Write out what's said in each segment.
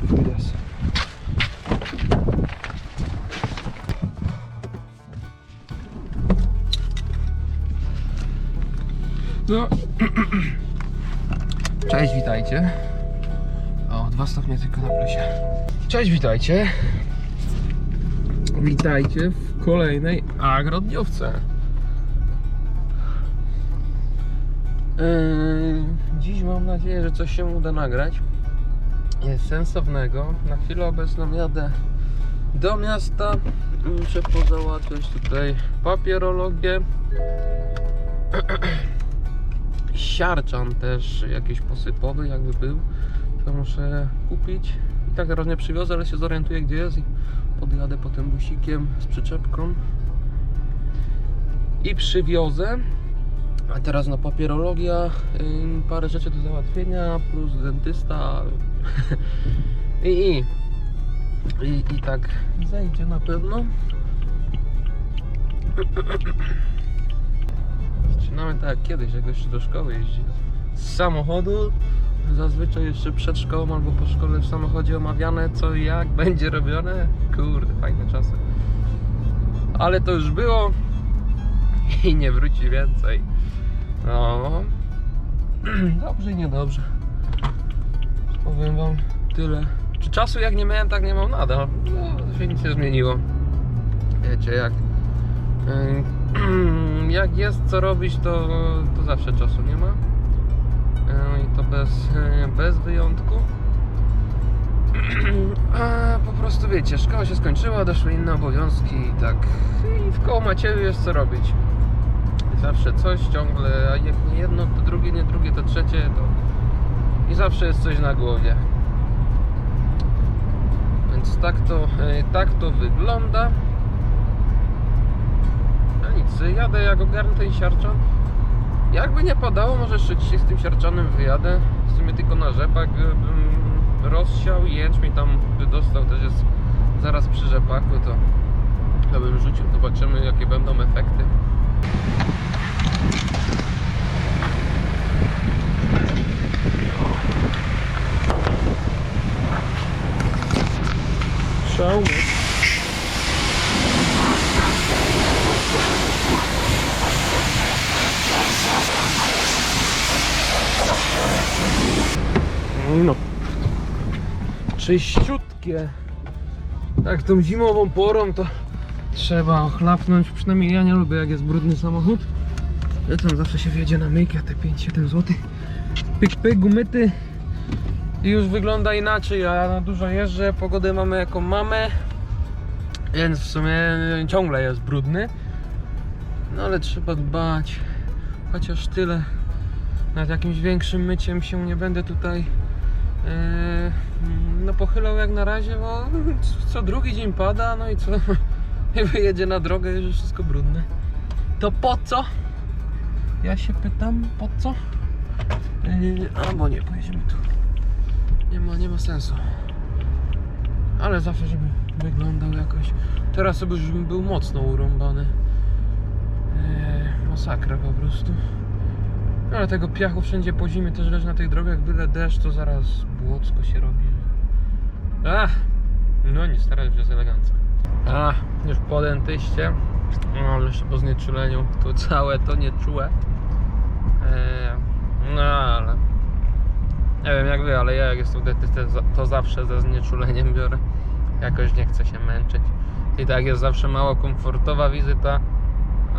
Chujas. No. Cześć, witajcie. O, dwa stopnie tylko na plusie. Cześć, witajcie. Witajcie w kolejnej agrodniówce. Yy, dziś mam nadzieję, że coś się uda nagrać. Sensownego. Na chwilę obecną jadę do miasta. Muszę pozałatwiać tutaj papierologię. Siarczan też jakiś posypowy jakby był. To muszę kupić. I tak teraz nie przywiozę, ale się zorientuję gdzie jest i podjadę potem busikiem z przyczepką. I przywiozę. A teraz no papierologia, parę rzeczy do załatwienia, plus dentysta i, i, i, i tak zajdzie na pewno. Zaczynamy tak jak kiedyś, jak jeszcze do szkoły jeździ. Z samochodu, zazwyczaj jeszcze przed szkołą albo po szkole w samochodzie omawiane co i jak będzie robione. Kurde, fajne czasy. Ale to już było i nie wróci więcej. No. Dobrze i niedobrze. Powiem wam tyle. Czy czasu jak nie miałem, tak nie mam nadal. No, się nic nie zmieniło. Wiecie, jak jak jest co robić, to, to zawsze czasu nie ma. Yy, I to bez, yy, bez wyjątku. A po prostu wiecie, szkoła się skończyła, doszły inne obowiązki i tak. I w koło Macieju jest co robić. Zawsze coś ciągle, a jak nie jedno, to drugie, nie drugie, to trzecie, to i zawsze jest coś na głowie. Więc tak to, yy, tak to wygląda. A nic, jadę jak ogarnę ten siarczan. Jakby nie padało, może jeszcze dzisiaj z tym siarczanem wyjadę. W sumie tylko na rzepak y, bym rozsiał i jęczmień tam by dostał, też jest zaraz przy rzepaku, to, to bym rzucił. Zobaczymy jakie będą efekty. Szałmy. No. Czyściutkie. Tak, tą zimową porą to trzeba ochlapnąć. Przynajmniej ja nie lubię jak jest brudny samochód. Ja zawsze się wjedzie na myjkę te 5-7 zł. Pyk, pyk. I już wygląda inaczej. Ja na dużo jeżdżę, pogodę mamy jaką mamy. Więc w sumie ciągle jest brudny. No ale trzeba dbać. Chociaż tyle nad jakimś większym myciem się nie będę tutaj e, no pochylał jak na razie, bo co drugi dzień pada, no i co i wyjedzie na drogę, już wszystko brudne. To po co? Ja się pytam, po co? Albo nie, pojedziemy tu. Nie ma, nie ma sensu. Ale zawsze, żeby wyglądał jakoś. Teraz sobie już był mocno urąbany. E, masakra po prostu. Ale tego piachu wszędzie po zimie też leży na tych drogach, byle deszcz, to zaraz błocko się robi. Ach, no nic, teraz już jest elegancko. A, już po dentyście, no ale jeszcze po znieczuleniu, to całe to nieczułe. Eee, no ale, nie wiem jak wy, ale ja jak jestem dentystę, to zawsze ze znieczuleniem biorę. Jakoś nie chcę się męczyć. I tak jest zawsze mało komfortowa wizyta,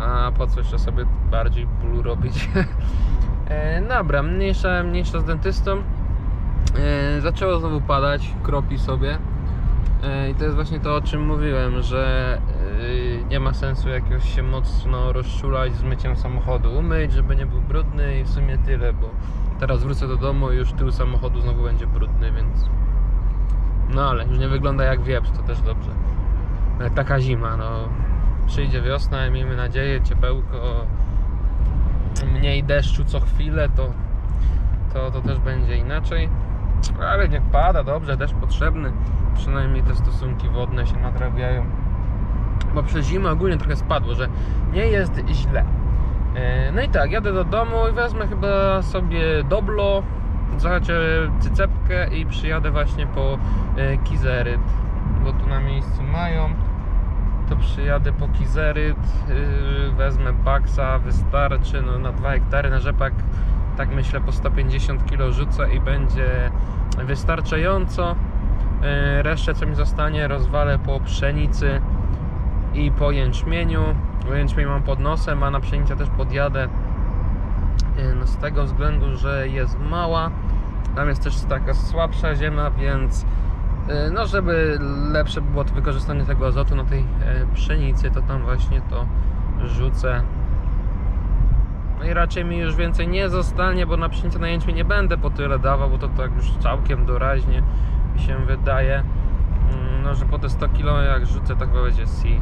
a po co jeszcze sobie bardziej bólu robić? e, dobra, mniejsza, mniejsza z dentystą. E, zaczęło znowu padać, kropi sobie. E, I to jest właśnie to, o czym mówiłem, że nie ma sensu jakiegoś się mocno rozczulać z myciem samochodu. Umyć, żeby nie był brudny i w sumie tyle, bo teraz wrócę do domu i już tył samochodu znowu będzie brudny, więc... No ale już nie wygląda jak wieprz, to też dobrze. Ale taka zima, no przyjdzie wiosna miejmy nadzieję, ciepełko, mniej deszczu co chwilę, to, to, to też będzie inaczej. Ale niech pada, dobrze, deszcz potrzebny. Przynajmniej te stosunki wodne się nadrabiają. Bo przez zimę ogólnie trochę spadło, że nie jest źle. E, No i tak, jadę do domu i wezmę chyba sobie Doblo Słuchajcie, cycepkę i przyjadę właśnie po e, Kizeryt, bo tu na miejscu mają. To przyjadę po Kizeryt, yy, wezmę baksa, wystarczy no, na 2 hektary na rzepak. Tak myślę, po 150 kg rzucę i będzie wystarczająco. Resztę co mi zostanie rozwalę po pszenicy i po jęczmieniu. Jęczmień mam pod nosem, a na pszenicę też podjadę. Z tego względu, że jest mała. Tam jest też taka słabsza ziemia, więc yy, no żeby lepsze było to wykorzystanie tego azotu na tej e, pszenicy, to tam właśnie to rzucę. No i raczej mi już więcej nie zostanie, bo na pszenicę na jęczmień nie będę po tyle dawał, bo to tak już całkiem doraźnie mi się wydaje. Mm, No, że po te 100 kg jak rzucę, tak będzie si.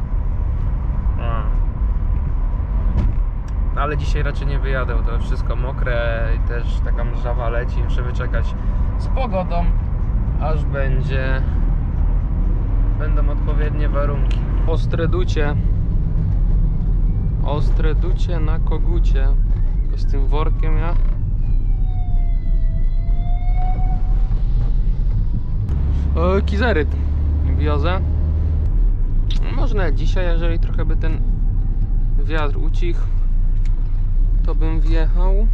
Ale dzisiaj raczej nie wyjadę, to wszystko mokre i też taka mrzawa leci. Muszę wyczekać z pogodą, aż będzie będą odpowiednie warunki. Ostre ducie. Ostre ducie na kogucie. Z tym workiem ja. O, kizeryt wiozę. Można dzisiaj, jeżeli trochę by ten wiatr ucichł, to bym wjechał.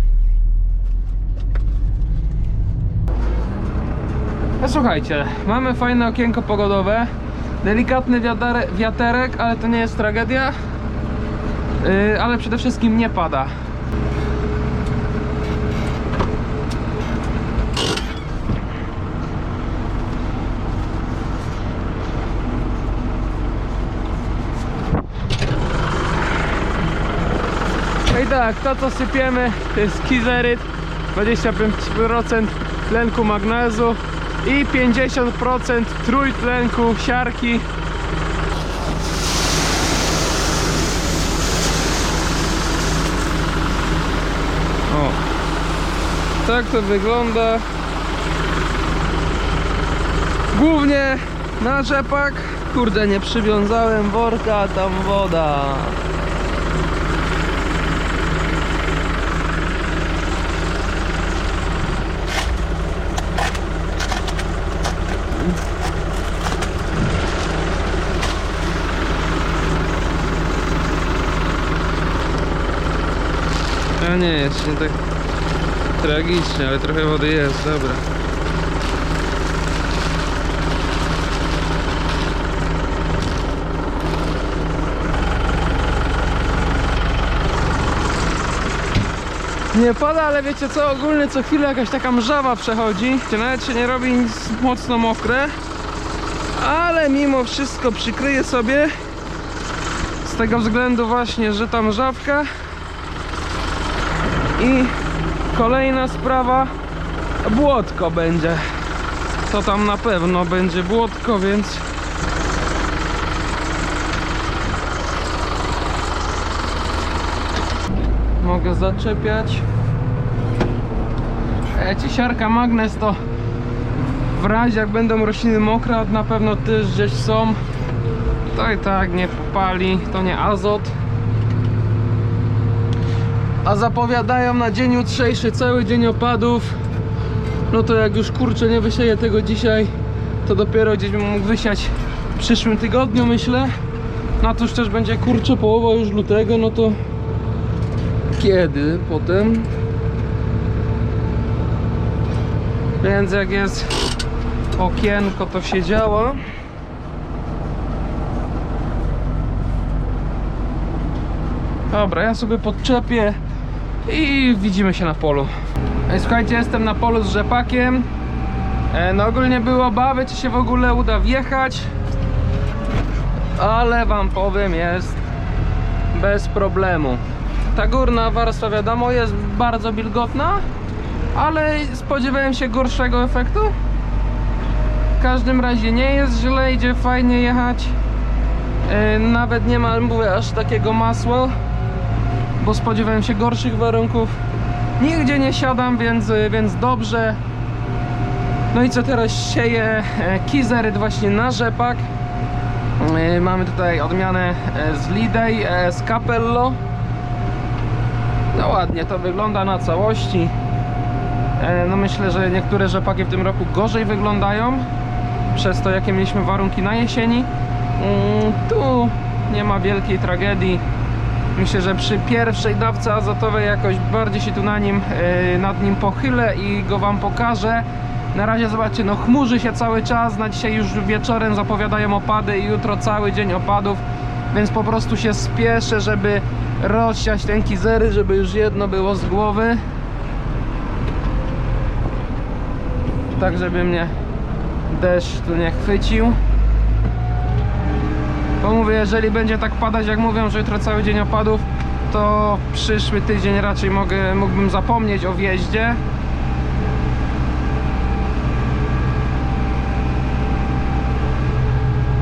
No słuchajcie, mamy fajne okienko pogodowe. Delikatny wiaterek, ale to nie jest tragedia. Yy, ale przede wszystkim nie pada. Tak, to co sypiemy? To jest kizeryt 25% tlenku magnezu i 50% trójtlenku siarki. O. Tak to wygląda. Głównie na rzepak. Kurde, nie przywiązałem worka, tam woda Nie, jest nie tak tragicznie, ale trochę wody jest, dobra. Nie pada, ale wiecie co, ogólnie co chwilę jakaś taka mrzawa przechodzi, gdzie nawet się nie robi nic mocno mokre, ale mimo wszystko przykryję sobie z tego względu właśnie, że ta mrzawka i kolejna sprawa. Błotko będzie. To tam na pewno będzie błotko więc mogę zaczepiać. E, ci siarka magnes to w razie jak będą rośliny mokre na pewno też gdzieś są. To i tak nie popali to nie azot a zapowiadają na dzień jutrzejszy cały dzień opadów. No to jak już kurczę nie wysieję tego dzisiaj to dopiero gdzieś bym mógł wysiać w przyszłym tygodniu myślę. Na to już też będzie kurczę połowa już lutego no to kiedy potem? Więc jak jest okienko to się działa. Dobra, ja sobie podczepię i widzimy się na polu. Słuchajcie, jestem na polu z rzepakiem. E, No ogólnie były obawy, czy się w ogóle uda wjechać. Ale wam powiem, jest bez problemu. Ta górna warstwa wiadomo jest bardzo wilgotna, ale spodziewałem się gorszego efektu. W każdym razie nie jest źle, idzie fajnie jechać. E, Nawet nie ma, mówię, aż takiego masła bo spodziewałem się gorszych warunków. Nigdzie nie siadam, więc, więc dobrze. No i co teraz sieję? E, Kizeryt właśnie na rzepak. E, Mamy tutaj odmianę e, z Lidej, z Capello. No ładnie to wygląda na całości. No myślę, że niektóre rzepaki w tym roku gorzej wyglądają przez to jakie mieliśmy warunki na jesieni. Mm, Tu nie ma wielkiej tragedii. Myślę, że przy pierwszej dawce azotowej jakoś bardziej się tu na nim, e, nad nim pochylę i go Wam pokażę. Na razie zobaczcie, no chmurzy się cały czas, na dzisiaj już wieczorem zapowiadają opady i jutro cały dzień opadów, więc po prostu się spieszę, żeby rozsiać ten kizery, żeby już jedno było z głowy. Tak, żeby mnie deszcz tu nie chwycił. Bo mówię, jeżeli będzie tak padać, jak mówią, że jutro cały dzień opadów, to przyszły tydzień raczej mogę, mógłbym zapomnieć o wjeździe.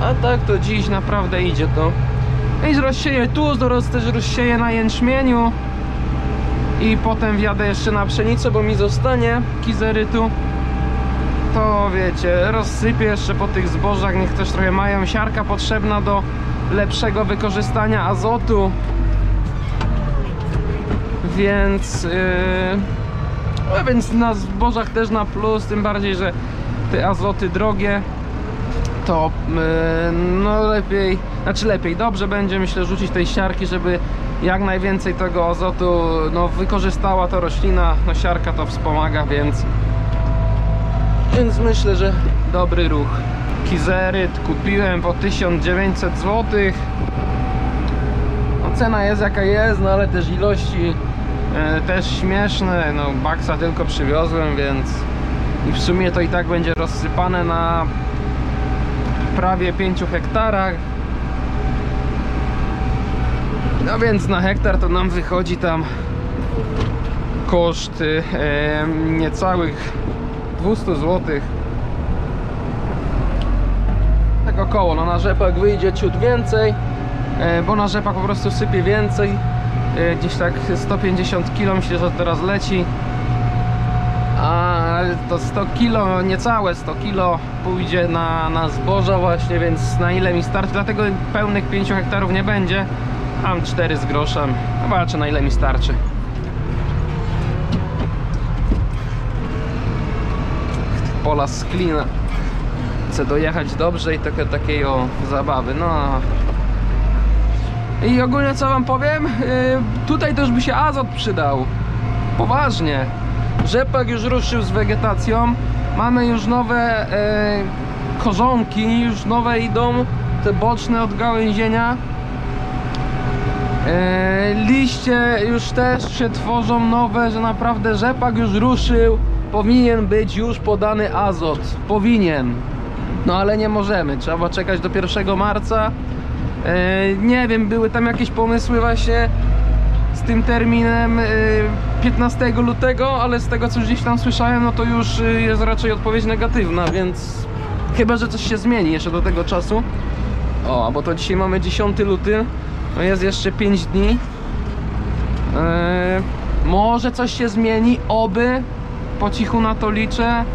A tak to dziś naprawdę idzie to. I rozsieję tu, zaraz też rozsieję na jęczmieniu. I potem wjadę jeszcze na pszenicę, bo mi zostanie kizerytu to wiecie, rozsypię jeszcze po tych zbożach, niech też trochę mają siarka potrzebna do lepszego wykorzystania azotu. Więc, yy, no więc na zbożach też na plus, tym bardziej, że te azoty drogie, to yy, no lepiej, znaczy lepiej, dobrze będzie myślę rzucić tej siarki, żeby jak najwięcej tego azotu no, wykorzystała to roślina, no siarka to wspomaga, więc więc myślę, że dobry ruch. Kizeryt kupiłem po 1900 zł. No cena jest jaka jest, no ale też ilości e, też śmieszne. No baksa tylko przywiozłem, więc i w sumie to i tak będzie rozsypane na prawie 5 hektarach. No więc na hektar to nam wychodzi tam koszt e, niecałych 200 zł. Tak około, no na rzepak wyjdzie ciut więcej, e, bo na rzepak po prostu sypie więcej. E, Gdzieś tak 150 kg myślę, że teraz leci. A to 100 kg, niecałe 100 kg pójdzie na, na zboża właśnie, więc na ile mi starczy, dlatego pełnych 5 hektarów nie będzie. Mam 4 z groszem, zobaczę na ile mi starczy. Pola z klina. Chcę dojechać dobrze i trochę takiej o zabawy. No. I ogólnie co wam powiem? Yy, tutaj też by się azot przydał. Poważnie. Rzepak już ruszył z wegetacją. Mamy już nowe yy, korzonki, już nowe idą. Te boczne od gałęzienia. Yy, liście już też się tworzą nowe, że naprawdę rzepak już ruszył powinien być już podany azot. Powinien. No ale nie możemy. Trzeba czekać do 1 marca. E, nie wiem, były tam jakieś pomysły właśnie z tym terminem e, 15 lutego, ale z tego co gdzieś tam słyszałem, no to już e, jest raczej odpowiedź negatywna, więc chyba, że coś się zmieni jeszcze do tego czasu. O, bo to dzisiaj mamy 10 luty, no jest jeszcze 5 dni. E, może coś się zmieni, oby, po cichu na to liczę,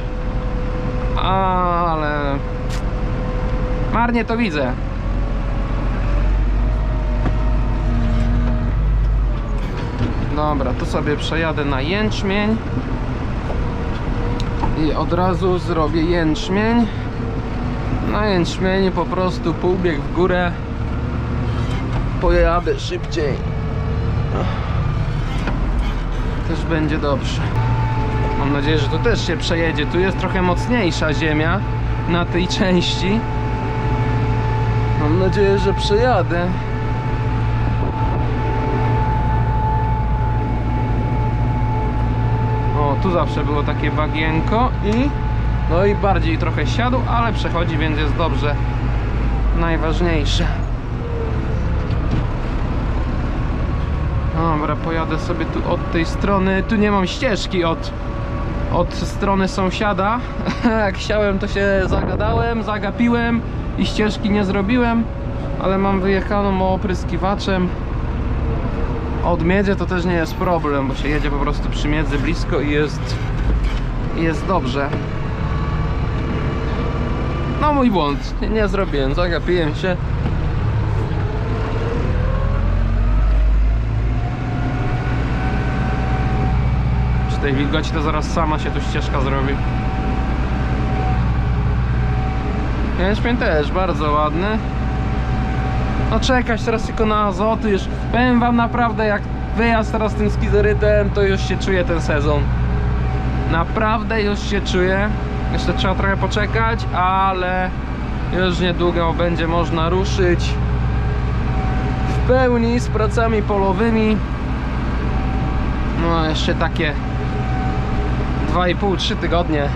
ale marnie to widzę. Dobra, tu sobie przejadę na jęczmień i od razu zrobię jęczmień. Na jęczmieniu po prostu półbieg w górę pojadę szybciej. Też będzie dobrze. Mam nadzieję, że to też się przejedzie. Tu jest trochę mocniejsza ziemia na tej części. Mam nadzieję, że przejadę. O, tu zawsze było takie bagienko i no i bardziej trochę siadł, ale przechodzi, więc jest dobrze. Najważniejsze. Dobra, pojadę sobie tu od tej strony. Tu nie mam ścieżki od od strony sąsiada. Jak chciałem, to się zagadałem, zagapiłem i ścieżki nie zrobiłem, ale mam wyjechaną opryskiwaczem. Od miedzy to też nie jest problem, bo się jedzie po prostu przy miedzy blisko i jest, jest dobrze. No mój błąd, nie, nie zrobiłem, zagapiłem się. Tej wilgoci, to zaraz sama się tu ścieżka zrobi. Jęczmień też bardzo ładny. No czekać teraz tylko na azoty już. Powiem wam naprawdę jak wyjazd teraz tym skizerytem to już się czuje ten sezon. Naprawdę już się czuję. Jeszcze trzeba trochę poczekać, ale już niedługo będzie można ruszyć w pełni z pracami polowymi. No jeszcze takie 2,5-3 tygodnie.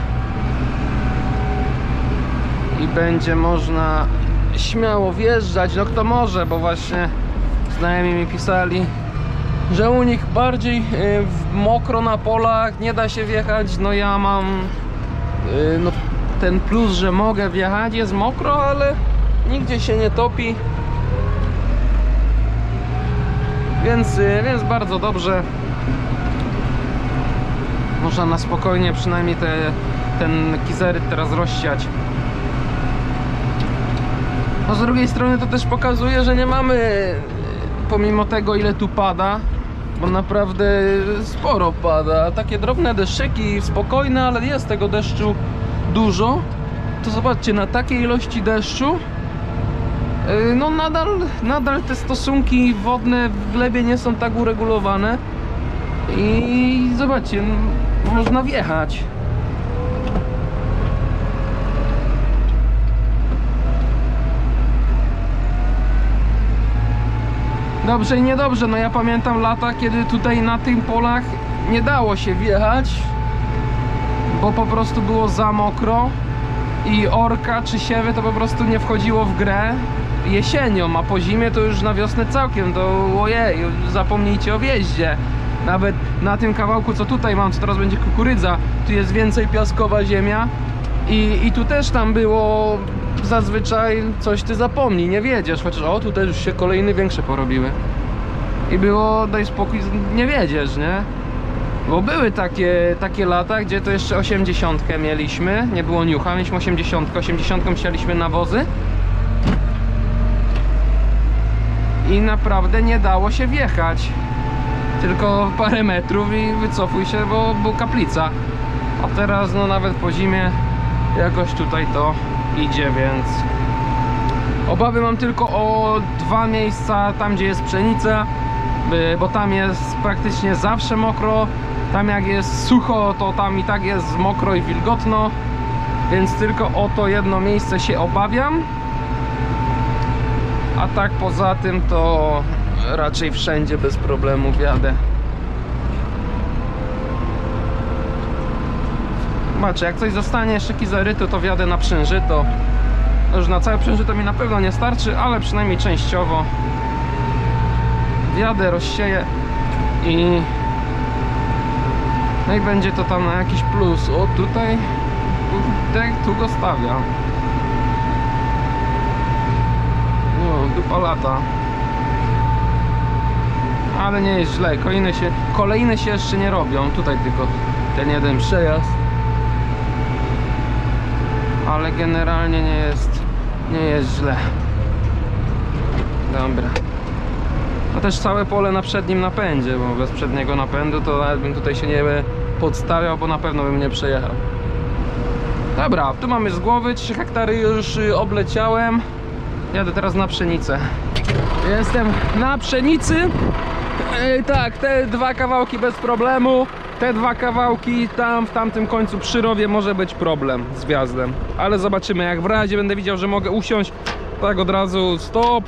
I będzie można śmiało wjeżdżać, no kto może, bo właśnie znajomi mi pisali, że u nich bardziej y, w mokro na polach nie da się wjechać, no ja mam y, no, ten plus, że mogę wjechać, jest mokro, ale nigdzie się nie topi. Więc, y, więc bardzo dobrze można na spokojnie przynajmniej te, ten kizeryt teraz rozsiać. No z drugiej strony to też pokazuje, że nie mamy y, pomimo tego ile tu pada bo naprawdę sporo pada. Takie drobne deszczyki, spokojne, ale jest tego deszczu dużo. To zobaczcie, na takiej ilości deszczu y, no nadal, nadal te stosunki wodne w glebie nie są tak uregulowane. I zobaczcie, można wjechać Dobrze i niedobrze, no ja pamiętam lata, kiedy tutaj na tych polach nie dało się wjechać, bo po prostu było za mokro i orka czy siewy to po prostu nie wchodziło w grę jesienią, a po zimie to już na wiosnę całkiem, to ojej, zapomnijcie o wjeździe. Nawet na tym kawałku, co tutaj mam, co teraz będzie kukurydza, tu jest więcej piaskowa ziemia i, i tu też tam było zazwyczaj coś ty zapomnij, nie wiedziesz, chociaż o, tutaj już się kolejny większe porobiły. I było, daj spokój, nie wiedziesz, nie? Bo były takie, takie lata, gdzie to jeszcze 80 mieliśmy, nie było niucha, mieliśmy 80, 80 sialiśmy nawozy. I naprawdę nie dało się wjechać. Tylko parę metrów i wycofuj się, bo, bo kaplica. A teraz no nawet po zimie jakoś tutaj to idzie, więc obawy mam tylko o dwa miejsca, tam gdzie jest pszenica, bo tam jest praktycznie zawsze mokro. Tam jak jest sucho, to tam i tak jest mokro i wilgotno, więc tylko o to jedno miejsce się obawiam. A tak poza tym to raczej wszędzie bez problemu wjadę. Zobaczcie, jak coś zostanie jeszcze kizarytu, to wjadę na przężyto. Już na całe przężyto mi na pewno nie starczy, ale przynajmniej częściowo. Wjadę, rozsieję i... No i będzie to tam na jakiś plus. O, tutaj... Tutaj, tu go stawia. No, dupa lata. Ale nie jest źle. Kolejne się, kolejne się jeszcze nie robią. Tutaj tylko ten jeden przejazd. Ale generalnie nie jest nie jest źle. Dobra. No też całe pole na przednim napędzie bo bez przedniego napędu to nawet bym tutaj się nie podstawiał bo na pewno bym nie przejechał. Dobra, tu mamy z głowy. 3 hektary już y, obleciałem. Jadę teraz na pszenicę. Jestem na pszenicy Ej, tak, te dwa kawałki bez problemu. Te dwa kawałki tam w tamtym końcu przy rowie może być problem z wjazdem. Ale zobaczymy, jak w razie będę widział, że mogę usiąść, tak od razu stop,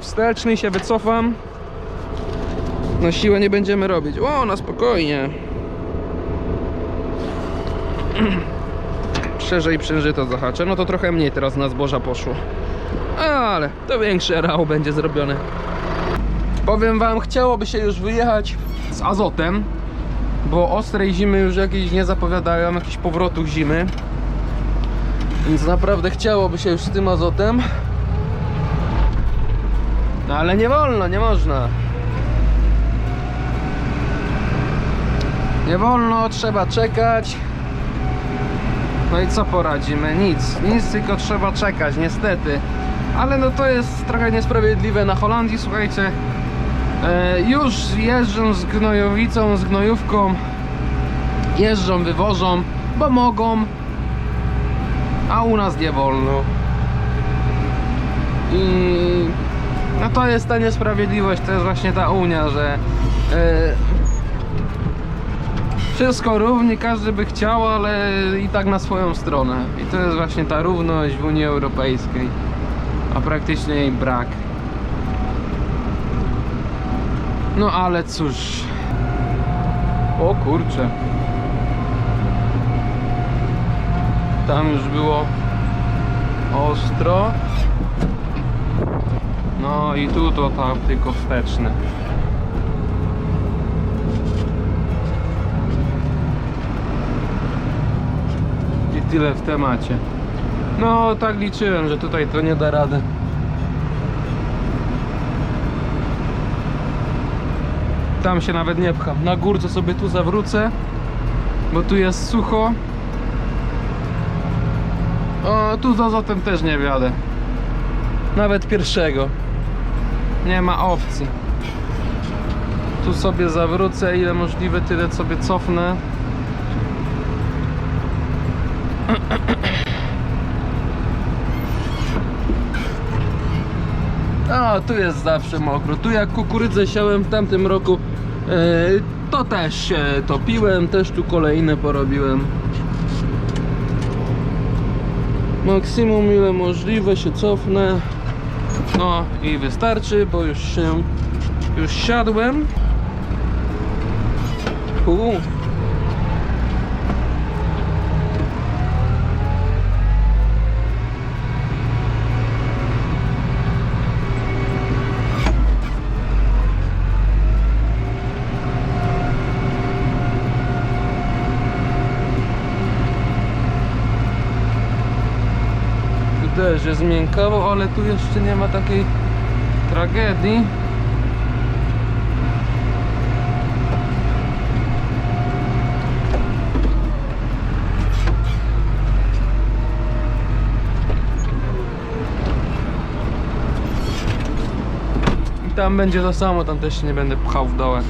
wsteczny się wycofam. No siłę nie będziemy robić. O, na spokojnie. Szerzej przężyto zahaczę. No to trochę mniej teraz na zboża poszło. Ale to większy rał będzie zrobione. Powiem wam, chciałoby się już wyjechać z azotem, bo ostrej zimy już jakieś nie zapowiadają, jakichś powrotów zimy. Więc naprawdę chciałoby się już z tym azotem. No ale nie wolno, nie można. Nie wolno, trzeba czekać. No i co poradzimy? Nic, nic, tylko trzeba czekać, niestety. Ale no to jest trochę niesprawiedliwe na Holandii, słuchajcie. E, już jeżdżę z gnojowicą, z gnojówką jeżdżą, wywożą, bo mogą, a u nas nie wolno. I no to jest ta niesprawiedliwość, to jest właśnie ta Unia, że e, wszystko równi, każdy by chciał, ale i tak na swoją stronę. I to jest właśnie ta równość w Unii Europejskiej, a praktycznie jej brak. No ale cóż. O kurczę. Tam już było ostro. No i tu to tam tylko wsteczne. I tyle w temacie. No tak liczyłem, że tutaj to nie da rady. Tam się nawet nie pcham. Na górce sobie tu zawrócę, bo tu jest sucho. O, tu za zatem też nie wiadę. Nawet pierwszego. Nie ma opcji. Tu sobie zawrócę, ile możliwe, tyle sobie cofnę. A, tu jest zawsze mokro. Tu jak kukurydzę siałem w tamtym roku, to też się topiłem, też tu kolejne porobiłem. Maksimum ile możliwe się cofnę. No i wystarczy, bo już się już siadłem. U. Tu też jest ale tu jeszcze nie ma takiej tragedii. Tam będzie to samo, tam też nie będę pchał w dołek.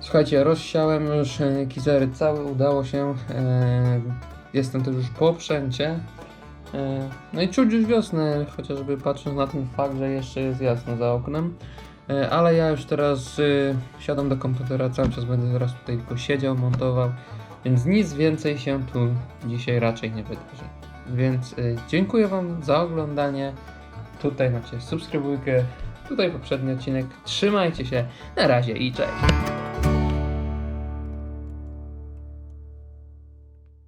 Słuchajcie, rozsiałem już e, kizery całe, udało się. E, jestem też już po przęcie. E, No i czuć już wiosnę, chociażby patrząc na ten fakt, że jeszcze jest jasno za oknem. E, Ale ja już teraz y, siadam do komputera, cały czas będę teraz tutaj tylko siedział, montował, więc nic więcej się tu dzisiaj raczej nie wydarzy. Więc y, dziękuję Wam za oglądanie. Tutaj macie subskrybujkę, tutaj poprzedni odcinek. Trzymajcie się, na razie i cześć.